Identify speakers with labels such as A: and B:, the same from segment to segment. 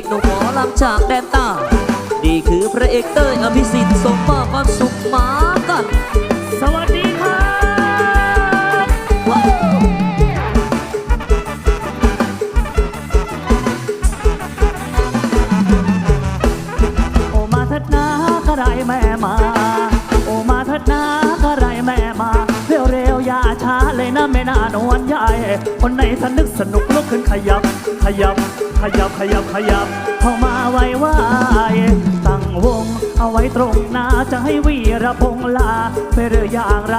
A: อกหนุ่มหมอลำจากแดนใต้นี่คือพระเอกเต้ยอภิสิทธิ์สมมาความสุขมากัน
B: สวัสดีครับโอมาเถิดนาก็ไรแม่มา โอมาเถิดนาก็ไรแม่มาเร็วเร็วๆอย่าช้าเลยนะไม่น่านวลใหญ่คนไหนสนึกสนุกลุกขึ้นขยับขยับ ขยับขยับขยับเข้ามาไวไวตั้งวงเอาไว้ตรงหน้าจะให้วีระพงษ์ลาไปหรืออย่างไร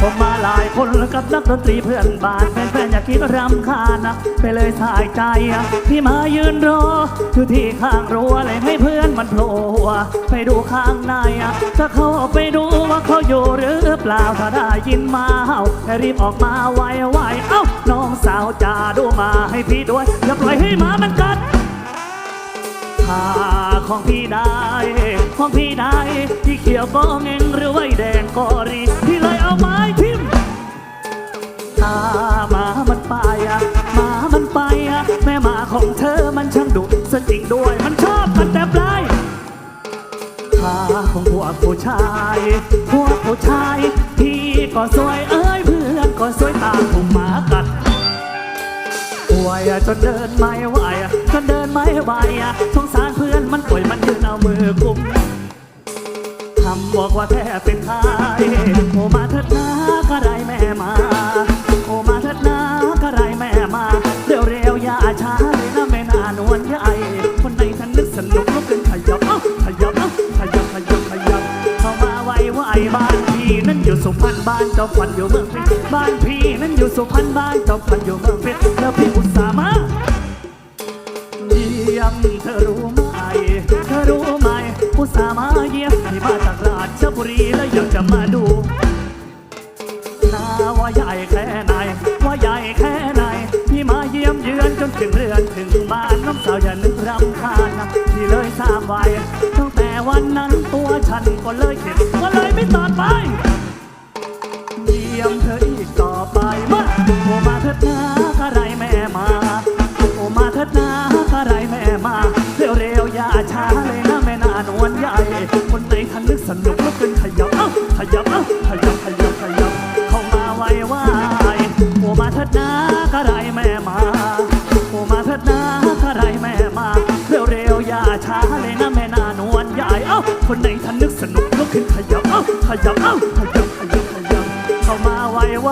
B: ผมมาหลายคนกับนักดนตรีเพื่อนบ้านแฟนๆอยากคิดรำคาญไปเลยสายใจพี่มายืนรออยู่ที่ข้างรั้วเลยให้เพื่อนมันโผล่ไปดูข้างในถ้าเขาออกไปดูว่า เปล่าถ้าได้ยินมาเห่าให้รีบออกมาไวๆเอ้าน้องสาวจ่าดูมาให้พี่ด้วยอย่าปล่อยให้หมามันกัดถ้าของพี่ได้ของพี่ได้ที่เขียวก็เงงหรือไว้แดงก็รีพี่เลยเอาไม้ทิ่มตาหมามันไปอะหมามันไปอะแม่หมาของเธอมันช่างดุซะจริงด้วยมันชอบ ผู้ชายพวกผู้ชาย พี่ก็สวยเอ้ยเพื่อนก็สวยตามผมหมากัดป่วยจนเดินไม่ไหวจนเดินไม่ไหวสงสารเพื่อนมันป่วยมันยืนเอามือกุมคำบอกว่าแท้เป็นท้า บ้านพี่นั้นอยู่สุพรรณบ้านเจ้าขวัญอยู่เมืองเพชรบ้านพี่นั้นอยู่สุพรรณบ้านเจ้าขวัญอยู่เมืองเพชรแล้วพี่อุตส่าห์มาเยี่ยมเธอรู้ไหมเธอรู้ไหมอุตส่าห์มาเยี่ยมที่มาจากราชบุรีแล้วอยากจะมาดูนาว่าใหญ่แค่ไหนว่าใหญ่แค่ไหนพี่มาเยี่ยมเยือนจนถึงเรือนถึงบ้านน้องสาวอย่านึกรำคาญนะพี่เลยทราบไว้ตั้งแต่วันนั้นตัว ฉันก็เลยเข็ดก็เลยไม่ต่อไปเยี่ยมเธออีกต่อไปมาโอมาเถิดนาข้าไรแม่มาโอมาเถิดนาข้าไรแม่มา เร็วๆอย่าช้าเลยนะแม่นานวลใหญ่ คนไหนทันนึกสนุกลุกขึ้นขยับเอ้าขยับเอ้าขยับขยับขยับเข้ามาไวไวโอมาเถิดนาข้าไรแม่ คนไหนทันนึกสนุกลุกขึ้นขยับเอ้าขยับเอ้าขยับขยับขยับเข้ามาไวไว